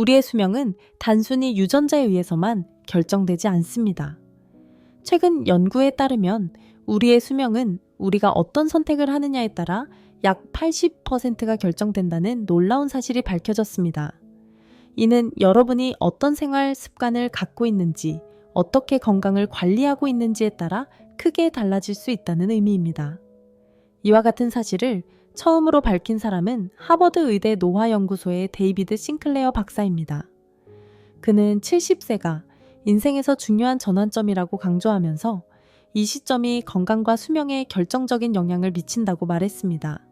우리의 수명은 단순히 유전자에 의해서만 결정되지 않습니다. 최근 연구에 따르면 우리의 수명은 우리가 어떤 선택을 하느냐에 따라 약 80%가 결정된다는 놀라운 사실이 밝혀졌습니다. 이는 여러분이 어떤 생활 습관을 갖고 있는지, 어떻게 건강을 관리하고 있는지에 따라 크게 달라질 수 있다는 의미입니다. 이와 같은 사실을 처음으로 밝힌 사람은 하버드 의대 노화연구소의 데이비드 싱클레어 박사입니다. 그는 70세가 인생에서 중요한 전환점이라고 강조하면서 이 시점이 건강과 수명에 결정적인 영향을 미친다고 말했습니다.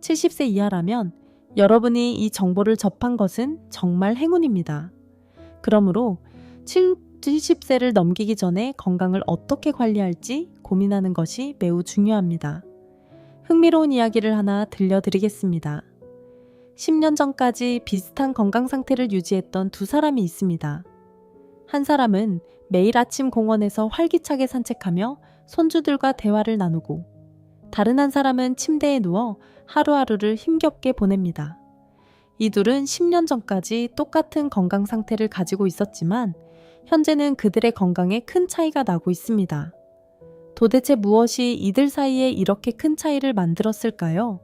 70세 이하라면 여러분이 이 정보를 접한 것은 정말 행운입니다. 그러므로 70세를 넘기기 전에 건강을 어떻게 관리할지 고민하는 것이 매우 중요합니다. 흥미로운 이야기를 하나 들려드리겠습니다. 10년 전까지 비슷한 건강 상태를 유지했던 두 사람이 있습니다. 한 사람은 매일 아침 공원에서 활기차게 산책하며 손주들과 대화를 나누고 다른 한 사람은 침대에 누워 하루하루를 힘겹게 보냅니다. 이 둘은 10년 전까지 똑같은 건강 상태를 가지고 있었지만 현재는 그들의 건강에 큰 차이가 나고 있습니다. 도대체 무엇이 이들 사이에 이렇게 큰 차이를 만들었을까요?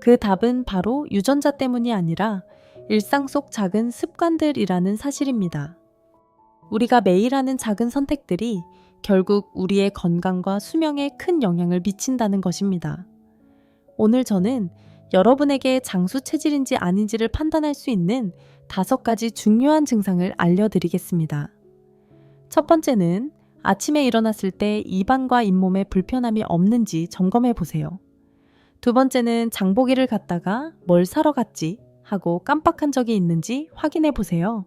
그 답은 바로 유전자 때문이 아니라 일상 속 작은 습관들이라는 사실입니다. 우리가 매일 하는 작은 선택들이 결국 우리의 건강과 수명에 큰 영향을 미친다는 것입니다. 오늘 저는 여러분에게 장수 체질인지 아닌지를 판단할 수 있는 다섯 가지 중요한 증상을 알려드리겠습니다. 첫 번째는 아침에 일어났을 때 입안과 잇몸에 불편함이 없는지 점검해 보세요. 두 번째는 장보기를 갔다가 뭘 사러 갔지 하고 깜빡한 적이 있는지 확인해 보세요.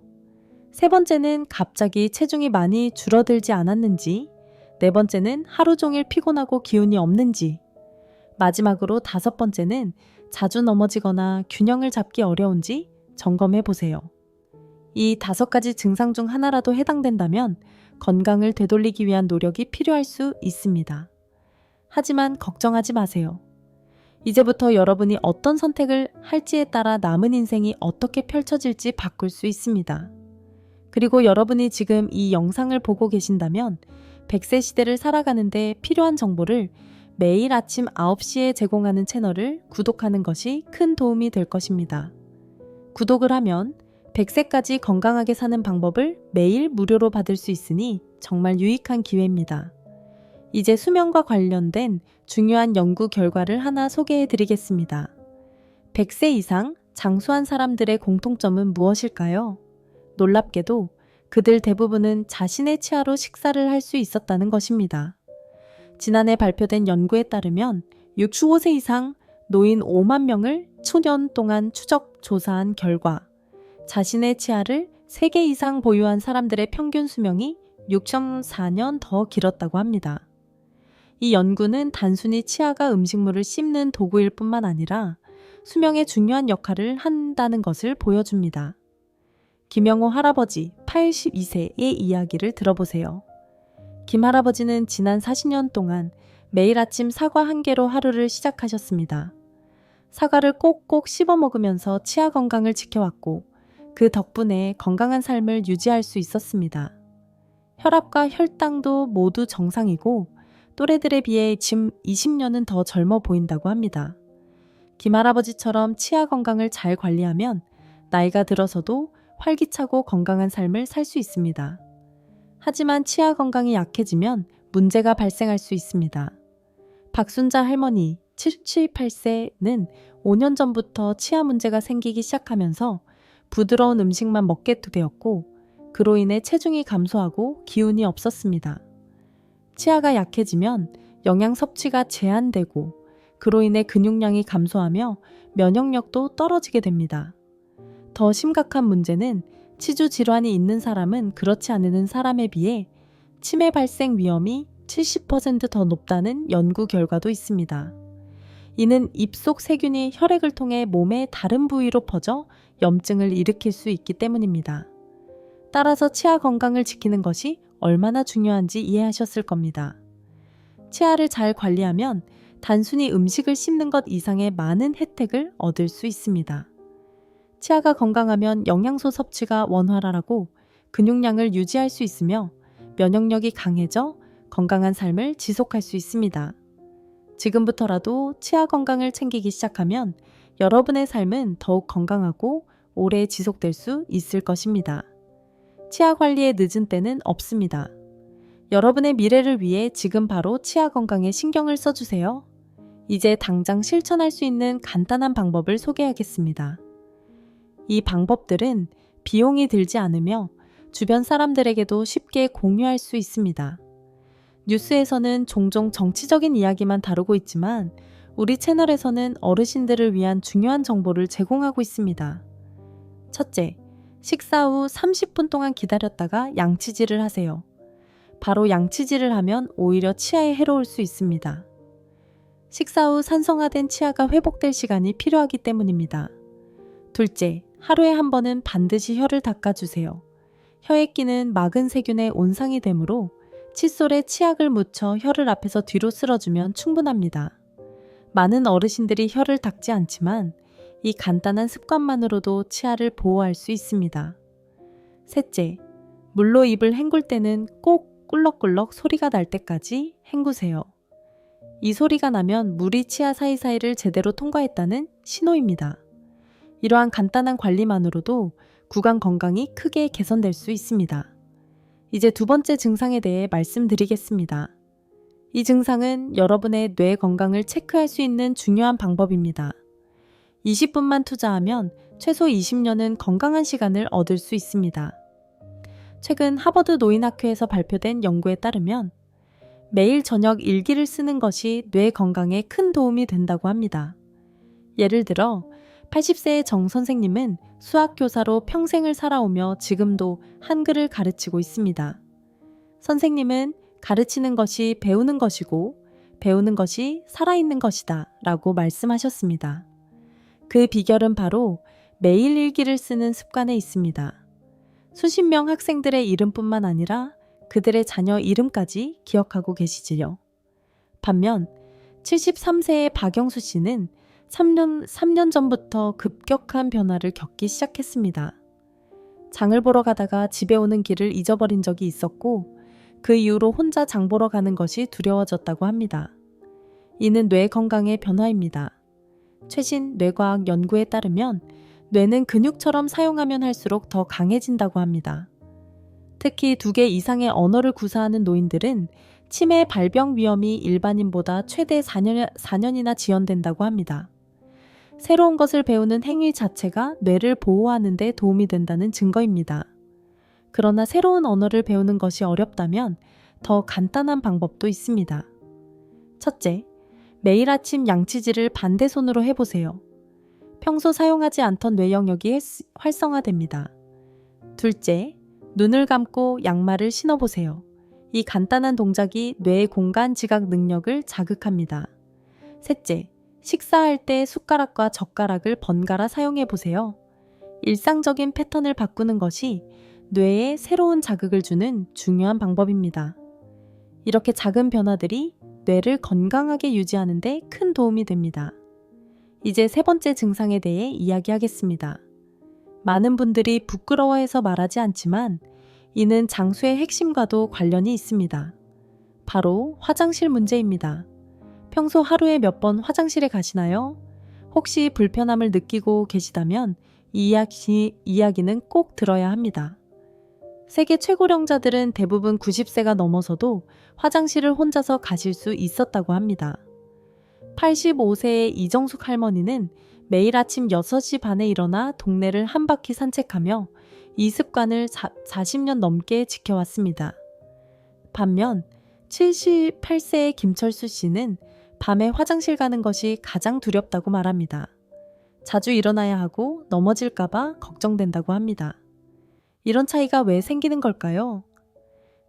세 번째는 갑자기 체중이 많이 줄어들지 않았는지, 네 번째는 하루 종일 피곤하고 기운이 없는지, 마지막으로 다섯 번째는 자주 넘어지거나 균형을 잡기 어려운지 점검해 보세요. 이 다섯 가지 증상 중 하나라도 해당된다면 건강을 되돌리기 위한 노력이 필요할 수 있습니다. 하지만 걱정하지 마세요. 이제부터 여러분이 어떤 선택을 할지에 따라 남은 인생이 어떻게 펼쳐질지 바꿀 수 있습니다. 그리고 여러분이 지금 이 영상을 보고 계신다면 100세 시대를 살아가는데 필요한 정보를 매일 아침 9시에 제공하는 채널을 구독하는 것이 큰 도움이 될 것입니다. 구독을 하면 100세까지 건강하게 사는 방법을 매일 무료로 받을 수 있으니 정말 유익한 기회입니다. 이제 수면과 관련된 중요한 연구 결과를 하나 소개해 드리겠습니다. 100세 이상 장수한 사람들의 공통점은 무엇일까요? 놀랍게도 그들 대부분은 자신의 치아로 식사를 할 수 있었다는 것입니다. 지난해 발표된 연구에 따르면 65세 이상 노인 5만 명을 초년 동안 추적 조사한 결과 자신의 치아를 3개 이상 보유한 사람들의 평균 수명이 6.4년 더 길었다고 합니다. 이 연구는 단순히 치아가 음식물을 씹는 도구일 뿐만 아니라 수명에 중요한 역할을 한다는 것을 보여줍니다. 김영호 할아버지 82세의 이야기를 들어보세요. 김 할아버지는 지난 40년 동안 매일 아침 사과 한 개로 하루를 시작하셨습니다. 사과를 꼭꼭 씹어 먹으면서 치아 건강을 지켜왔고 그 덕분에 건강한 삶을 유지할 수 있었습니다. 혈압과 혈당도 모두 정상이고 또래들에 비해 지금 20년은 더 젊어 보인다고 합니다. 김할아버지처럼 치아 건강을 잘 관리하면 나이가 들어서도 활기차고 건강한 삶을 살 수 있습니다. 하지만 치아 건강이 약해지면 문제가 발생할 수 있습니다. 박순자 할머니 78세는 5년 전부터 치아 문제가 생기기 시작하면서 부드러운 음식만 먹게 되었고 그로 인해 체중이 감소하고 기운이 없었습니다. 치아가 약해지면 영양 섭취가 제한되고 그로 인해 근육량이 감소하며 면역력도 떨어지게 됩니다. 더 심각한 문제는 치주 질환이 있는 사람은 그렇지 않은 사람에 비해 치매 발생 위험이 70%더 높다는 연구 결과도 있습니다. 이는 입속 세균이 혈액을 통해 몸의 다른 부위로 퍼져 염증을 일으킬 수 있기 때문입니다. 따라서 치아 건강을 지키는 것이 얼마나 중요한지 이해하셨을 겁니다. 치아를 잘 관리하면 단순히 음식을 씹는 것 이상의 많은 혜택을 얻을 수 있습니다. 치아가 건강하면 영양소 섭취가 원활하고 근육량을 유지할 수 있으며 면역력이 강해져 건강한 삶을 지속할 수 있습니다. 지금부터라도 치아 건강을 챙기기 시작하면 여러분의 삶은 더욱 건강하고 오래 지속될 수 있을 것입니다. 치아 관리에 늦은 때는 없습니다. 여러분의 미래를 위해 지금 바로 치아 건강에 신경을 써주세요. 이제 당장 실천할 수 있는 간단한 방법을 소개하겠습니다. 이 방법들은 비용이 들지 않으며 주변 사람들에게도 쉽게 공유할 수 있습니다. 뉴스에서는 종종 정치적인 이야기만 다루고 있지만 우리 채널에서는 어르신들을 위한 중요한 정보를 제공하고 있습니다. 첫째, 식사 후 30분 동안 기다렸다가 양치질을 하세요. 바로 양치질을 하면 오히려 치아에 해로울 수 있습니다. 식사 후 산성화된 치아가 회복될 시간이 필요하기 때문입니다. 둘째, 하루에 한 번은 반드시 혀를 닦아주세요. 혀에 끼는 막은 세균의 온상이 되므로 칫솔에 치약을 묻혀 혀를 앞에서 뒤로 쓸어주면 충분합니다. 많은 어르신들이 혀를 닦지 않지만 이 간단한 습관만으로도 치아를 보호할 수 있습니다. 셋째, 물로 입을 헹굴 때는 꼭 꿀럭꿀럭 소리가 날 때까지 헹구세요. 이 소리가 나면 물이 치아 사이사이를 제대로 통과했다는 신호입니다. 이러한 간단한 관리만으로도 구강 건강이 크게 개선될 수 있습니다. 이제 두 번째 증상에 대해 말씀드리겠습니다. 이 증상은 여러분의 뇌 건강을 체크할 수 있는 중요한 방법입니다. 20분만 투자하면 최소 20년은 건강한 시간을 얻을 수 있습니다. 최근 하버드 노인학회에서 발표된 연구에 따르면 매일 저녁 일기를 쓰는 것이 뇌 건강에 큰 도움이 된다고 합니다. 예를 들어 80세의 정 선생님은 수학 교사로 평생을 살아오며 지금도 한글을 가르치고 있습니다. 선생님은 가르치는 것이 배우는 것이고 배우는 것이 살아있는 것이다 라고 말씀하셨습니다. 그 비결은 바로 매일 일기를 쓰는 습관에 있습니다. 수십 명 학생들의 이름뿐만 아니라 그들의 자녀 이름까지 기억하고 계시지요. 반면 73세의 박영수 씨는 3년, 3년 전부터 급격한 변화를 겪기 시작했습니다. 장을 보러 가다가 집에 오는 길을 잊어버린 적이 있었고 그 이후로 혼자 장 보러 가는 것이 두려워졌다고 합니다. 이는 뇌 건강의 변화입니다. 최신 뇌과학 연구에 따르면 뇌는 근육처럼 사용하면 할수록 더 강해진다고 합니다. 특히 두 개 이상의 언어를 구사하는 노인들은 치매 발병 위험이 일반인보다 최대 4년, 4년이나 지연된다고 합니다. 새로운 것을 배우는 행위 자체가 뇌를 보호하는 데 도움이 된다는 증거입니다. 그러나 새로운 언어를 배우는 것이 어렵다면 더 간단한 방법도 있습니다. 첫째, 매일 아침 양치질을 반대 손으로 해보세요. 평소 사용하지 않던 뇌 영역이 활성화됩니다. 둘째, 눈을 감고 양말을 신어보세요. 이 간단한 동작이 뇌의 공간 지각 능력을 자극합니다. 셋째, 식사할 때 숟가락과 젓가락을 번갈아 사용해 보세요. 일상적인 패턴을 바꾸는 것이 뇌에 새로운 자극을 주는 중요한 방법입니다. 이렇게 작은 변화들이 뇌를 건강하게 유지하는 데 큰 도움이 됩니다. 이제 세 번째 증상에 대해 이야기하겠습니다. 많은 분들이 부끄러워해서 말하지 않지만 이는 장수의 핵심과도 관련이 있습니다. 바로 화장실 문제입니다. 평소 하루에 몇 번 화장실에 가시나요? 혹시 불편함을 느끼고 계시다면 이 이야기, 이야기는 꼭 들어야 합니다. 세계 최고령자들은 대부분 90세가 넘어서도 화장실을 혼자서 가실 수 있었다고 합니다. 85세의 이정숙 할머니는 매일 아침 6시 반에 일어나 동네를 한 바퀴 산책하며 이 습관을 40년 넘게 지켜왔습니다. 반면 78세의 김철수 씨는 밤에 화장실 가는 것이 가장 두렵다고 말합니다. 자주 일어나야 하고 넘어질까봐 걱정된다고 합니다. 이런 차이가 왜 생기는 걸까요?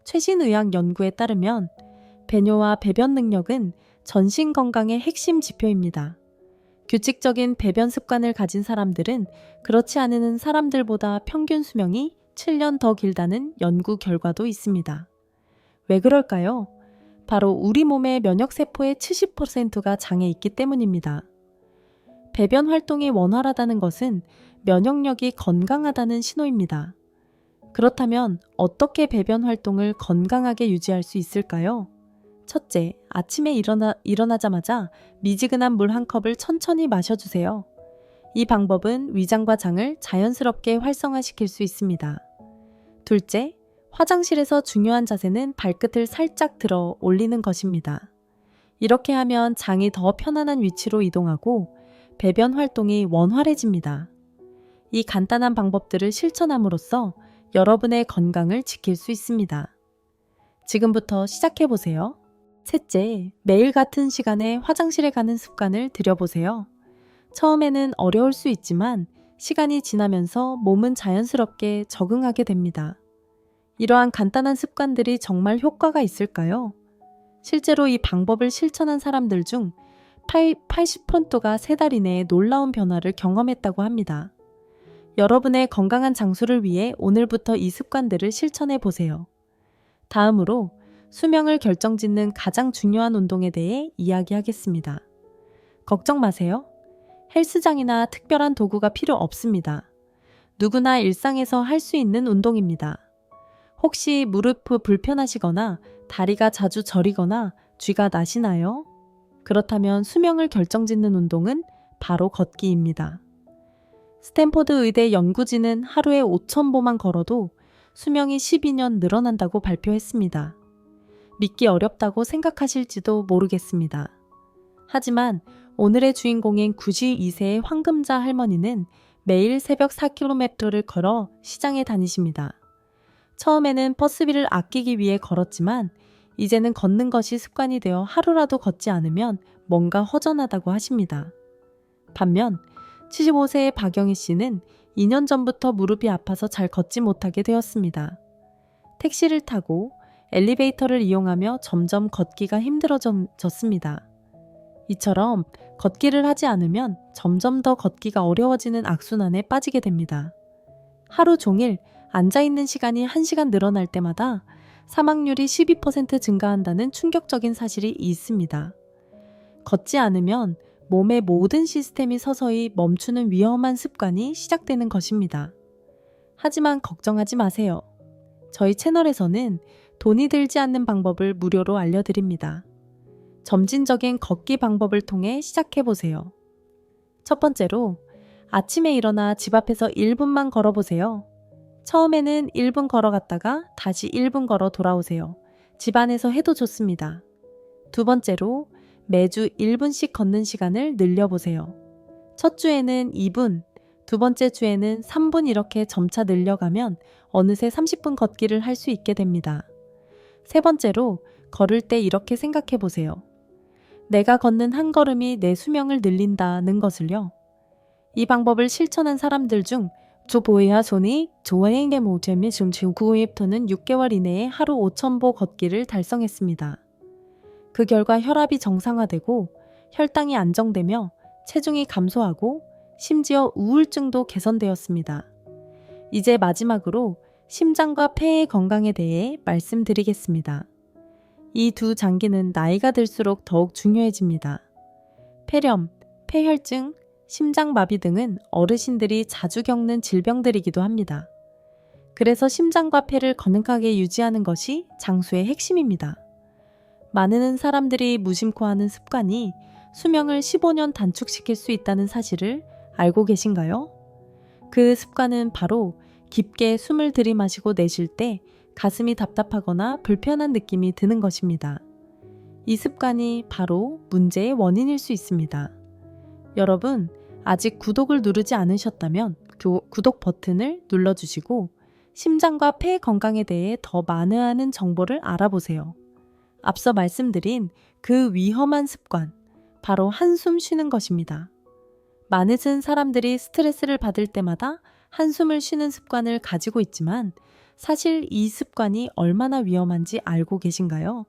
최신 의학 연구에 따르면 배뇨와 배변 능력은 전신 건강의 핵심 지표입니다. 규칙적인 배변 습관을 가진 사람들은 그렇지 않은 사람들보다 평균 수명이 7년 더 길다는 연구 결과도 있습니다. 왜 그럴까요? 바로 우리 몸의 면역세포의 70%가 장에 있기 때문입니다. 배변 활동이 원활하다는 것은 면역력이 건강하다는 신호입니다. 그렇다면 어떻게 배변 활동을 건강하게 유지할 수 있을까요? 첫째, 아침에 일어나, 일어나자마자 미지근한 물 한 컵을 천천히 마셔주세요. 이 방법은 위장과 장을 자연스럽게 활성화시킬 수 있습니다. 둘째, 화장실에서 중요한 자세는 발끝을 살짝 들어 올리는 것입니다. 이렇게 하면 장이 더 편안한 위치로 이동하고 배변 활동이 원활해집니다. 이 간단한 방법들을 실천함으로써 여러분의 건강을 지킬 수 있습니다. 지금부터 시작해 보세요. 셋째, 매일 같은 시간에 화장실에 가는 습관을 들여보세요. 처음에는 어려울 수 있지만 시간이 지나면서 몸은 자연스럽게 적응하게 됩니다. 이러한 간단한 습관들이 정말 효과가 있을까요? 실제로 이 방법을 실천한 사람들 중 80%가 세달 이내에 놀라운 변화를 경험했다고 합니다. 여러분의 건강한 장수를 위해 오늘부터 이 습관들을 실천해 보세요. 다음으로 수명을 결정짓는 가장 중요한 운동에 대해 이야기하겠습니다. 걱정 마세요. 헬스장이나 특별한 도구가 필요 없습니다. 누구나 일상에서 할 수 있는 운동입니다. 혹시 무릎 불편하시거나 다리가 자주 저리거나 쥐가 나시나요? 그렇다면 수명을 결정짓는 운동은 바로 걷기입니다. 스탠포드 의대 연구진은 하루에 5,000보만 걸어도 수명이 12년 늘어난다고 발표했습니다. 믿기 어렵다고 생각하실지도 모르겠습니다. 하지만 오늘의 주인공인 92세의 황금자 할머니는 매일 새벽 4km를 걸어 시장에 다니십니다. 처음에는 버스비를 아끼기 위해 걸었지만 이제는 걷는 것이 습관이 되어 하루라도 걷지 않으면 뭔가 허전하다고 하십니다. 반면 75세의 박영희 씨는 2년 전부터 무릎이 아파서 잘 걷지 못하게 되었습니다. 택시를 타고 엘리베이터를 이용하며 점점 걷기가 힘들어졌습니다. 이처럼 걷기를 하지 않으면 점점 더 걷기가 어려워지는 악순환에 빠지게 됩니다. 하루 종일 앉아있는 시간이 1시간 늘어날 때마다 사망률이 12% 증가한다는 충격적인 사실이 있습니다. 걷지 않으면 몸의 모든 시스템이 서서히 멈추는 위험한 습관이 시작되는 것입니다. 하지만 걱정하지 마세요. 저희 채널에서는 돈이 들지 않는 방법을 무료로 알려드립니다. 점진적인 걷기 방법을 통해 시작해보세요. 첫 번째로 아침에 일어나 집 앞에서 1분만 걸어보세요. 처음에는 1분 걸어갔다가 다시 1분 걸어 돌아오세요. 집 안에서 해도 좋습니다. 두 번째로 매주 1분씩 걷는 시간을 늘려보세요. 첫 주에는 2분, 두 번째 주에는 3분 이렇게 점차 늘려가면 어느새 30분 걷기를 할 수 있게 됩니다. 세 번째로 걸을 때 이렇게 생각해 보세요. 내가 걷는 한 걸음이 내 수명을 늘린다는 것을요. 이 방법을 실천한 사람들 중 조보이와 손이 조행의 모잼이 중증 구입토는 6개월 이내에 하루 5,000보 걷기를 달성했습니다. 그 결과 혈압이 정상화되고 혈당이 안정되며 체중이 감소하고 심지어 우울증도 개선되었습니다. 이제 마지막으로 심장과 폐의 건강에 대해 말씀드리겠습니다. 이 두 장기는 나이가 들수록 더욱 중요해집니다. 폐렴, 폐혈증, 심장마비 등은 어르신들이 자주 겪는 질병들이기도 합니다. 그래서 심장과 폐를 건강하게 유지하는 것이 장수의 핵심입니다. 많은 사람들이 무심코 하는 습관이 수명을 15년 단축시킬 수 있다는 사실을 알고 계신가요? 그 습관은 바로 깊게 숨을 들이마시고 내쉴 때 가슴이 답답하거나 불편한 느낌이 드는 것입니다. 이 습관이 바로 문제의 원인일 수 있습니다. 여러분, 아직 구독을 누르지 않으셨다면 구독 버튼을 눌러주시고 심장과 폐 건강에 대해 더 많은 정보를 알아보세요. 앞서 말씀드린 그 위험한 습관, 바로 한숨 쉬는 것입니다. 많은 사람들이 스트레스를 받을 때마다 한숨을 쉬는 습관을 가지고 있지만 사실 이 습관이 얼마나 위험한지 알고 계신가요?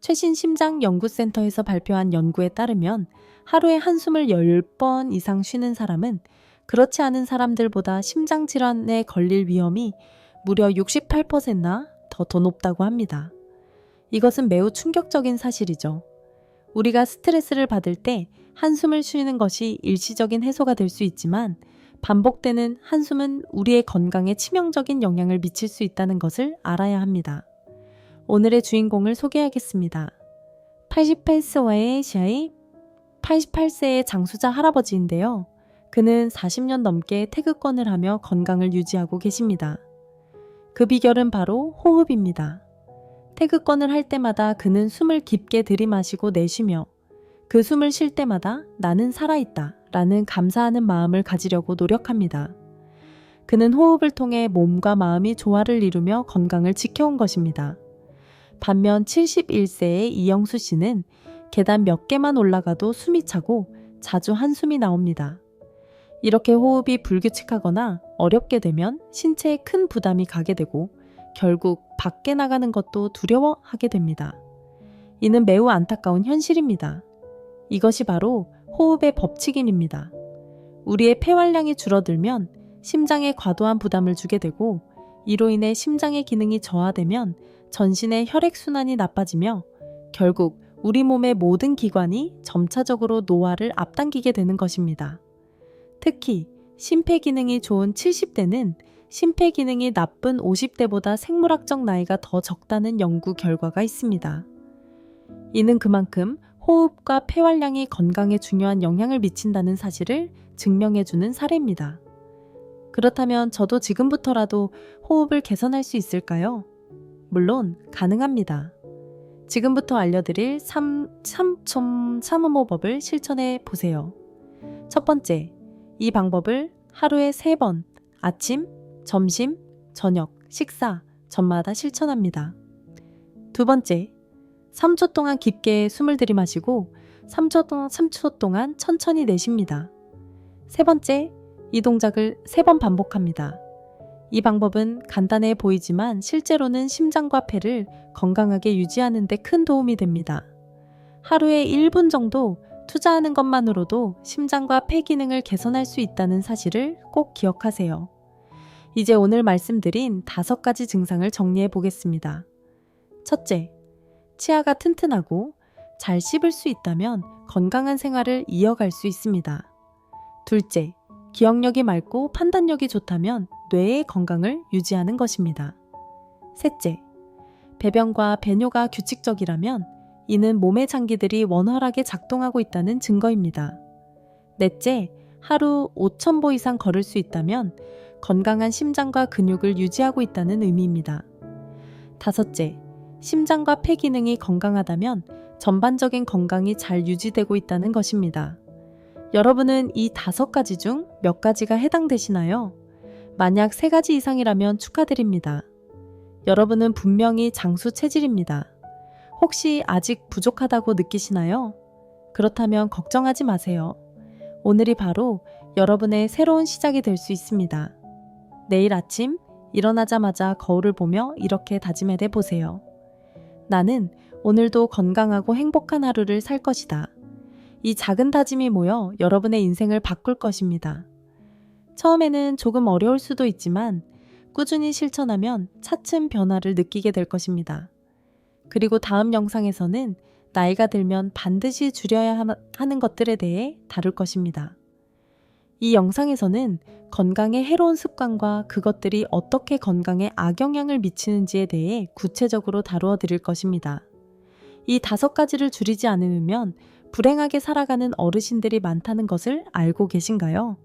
최신 심장연구센터에서 발표한 연구에 따르면 하루에 한숨을 10번 이상 쉬는 사람은 그렇지 않은 사람들보다 심장질환에 걸릴 위험이 무려 68%나 더 더 높다고 합니다. 이것은 매우 충격적인 사실이죠. 우리가 스트레스를 받을 때 한숨을 쉬는 것이 일시적인 해소가 될 수 있지만 반복되는 한숨은 우리의 건강에 치명적인 영향을 미칠 수 있다는 것을 알아야 합니다. 오늘의 주인공을 소개하겠습니다. 88세와의 시아의 88세의 장수자 할아버지인데요. 그는 40년 넘게 태극권을 하며 건강을 유지하고 계십니다. 그 비결은 바로 호흡입니다. 태극권을 할 때마다 그는 숨을 깊게 들이마시고 내쉬며 그 숨을 쉴 때마다 나는 살아있다 라는 감사하는 마음을 가지려고 노력합니다. 그는 호흡을 통해 몸과 마음이 조화를 이루며 건강을 지켜온 것입니다. 반면 71세의 이영수 씨는 계단 몇 개만 올라가도 숨이 차고 자주 한숨이 나옵니다. 이렇게 호흡이 불규칙하거나 어렵게 되면 신체에 큰 부담이 가게 되고 결국 밖에 나가는 것도 두려워하게 됩니다. 이는 매우 안타까운 현실입니다. 이것이 바로 호흡의 법칙입니다. 우리의 폐활량이 줄어들면 심장에 과도한 부담을 주게 되고 이로 인해 심장의 기능이 저하되면 전신의 혈액순환이 나빠지며 결국 우리 몸의 모든 기관이 점차적으로 노화를 앞당기게 되는 것입니다. 특히 심폐 기능이 좋은 70대는 심폐 기능이 나쁜 50대보다 생물학적 나이가 더 적다는 연구 결과가 있습니다. 이는 그만큼 호흡과 폐활량이 건강에 중요한 영향을 미친다는 사실을 증명해주는 사례입니다. 그렇다면 저도 지금부터라도 호흡을 개선할 수 있을까요? 물론 가능합니다. 지금부터 알려드릴 3, 3점 참음호법을 실천해 보세요. 첫 번째, 이 방법을 하루에 3번, 아침, 점심, 저녁, 식사, 전마다 실천합니다. 두 번째, 3초 동안 깊게 숨을 들이마시고 3초 동안, 3초 동안 천천히 내쉽니다. 세 번째, 이 동작을 3번 반복합니다. 이 방법은 간단해 보이지만 실제로는 심장과 폐를 건강하게 유지하는 데 큰 도움이 됩니다. 하루에 1분 정도 투자하는 것만으로도 심장과 폐 기능을 개선할 수 있다는 사실을 꼭 기억하세요. 이제 오늘 말씀드린 다섯 가지 증상을 정리해 보겠습니다. 첫째, 치아가 튼튼하고 잘 씹을 수 있다면 건강한 생활을 이어갈 수 있습니다. 둘째, 기억력이 맑고 판단력이 좋다면 뇌의 건강을 유지하는 것입니다. 셋째, 배변과 배뇨가 규칙적이라면 이는 몸의 장기들이 원활하게 작동하고 있다는 증거입니다. 넷째, 하루 5,000보 이상 걸을 수 있다면 건강한 심장과 근육을 유지하고 있다는 의미입니다. 다섯째, 심장과 폐 기능이 건강하다면 전반적인 건강이 잘 유지되고 있다는 것입니다. 여러분은 이 다섯 가지 중 몇 가지가 해당되시나요? 만약 세 가지 이상이라면 축하드립니다. 여러분은 분명히 장수 체질입니다. 혹시 아직 부족하다고 느끼시나요? 그렇다면 걱정하지 마세요. 오늘이 바로 여러분의 새로운 시작이 될 수 있습니다. 내일 아침 일어나자마자 거울을 보며 이렇게 다짐해 보세요. 나는 오늘도 건강하고 행복한 하루를 살 것이다. 이 작은 다짐이 모여 여러분의 인생을 바꿀 것입니다. 처음에는 조금 어려울 수도 있지만 꾸준히 실천하면 차츰 변화를 느끼게 될 것입니다. 그리고 다음 영상에서는 나이가 들면 반드시 줄여야 하는 것들에 대해 다룰 것입니다. 이 영상에서는 건강에 해로운 습관과 그것들이 어떻게 건강에 악영향을 미치는지에 대해 구체적으로 다루어 드릴 것입니다. 이 다섯 가지를 줄이지 않으면 불행하게 살아가는 어르신들이 많다는 것을 알고 계신가요?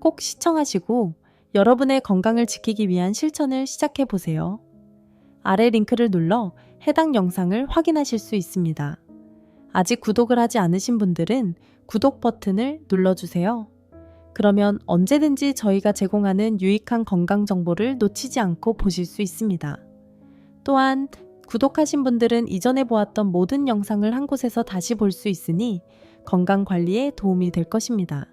꼭 시청하시고 여러분의 건강을 지키기 위한 실천을 시작해 보세요. 아래 링크를 눌러 해당 영상을 확인하실 수 있습니다. 아직 구독을 하지 않으신 분들은 구독 버튼을 눌러주세요. 그러면 언제든지 저희가 제공하는 유익한 건강 정보를 놓치지 않고 보실 수 있습니다. 또한 구독하신 분들은 이전에 보았던 모든 영상을 한 곳에서 다시 볼 수 있으니 건강 관리에 도움이 될 것입니다.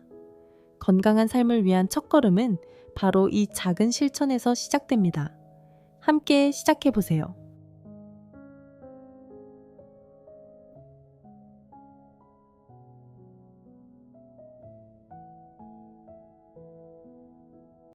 건강한 삶을 위한 첫걸음은 바로 이 작은 실천에서 시작됩니다. 함께 시작해 보세요.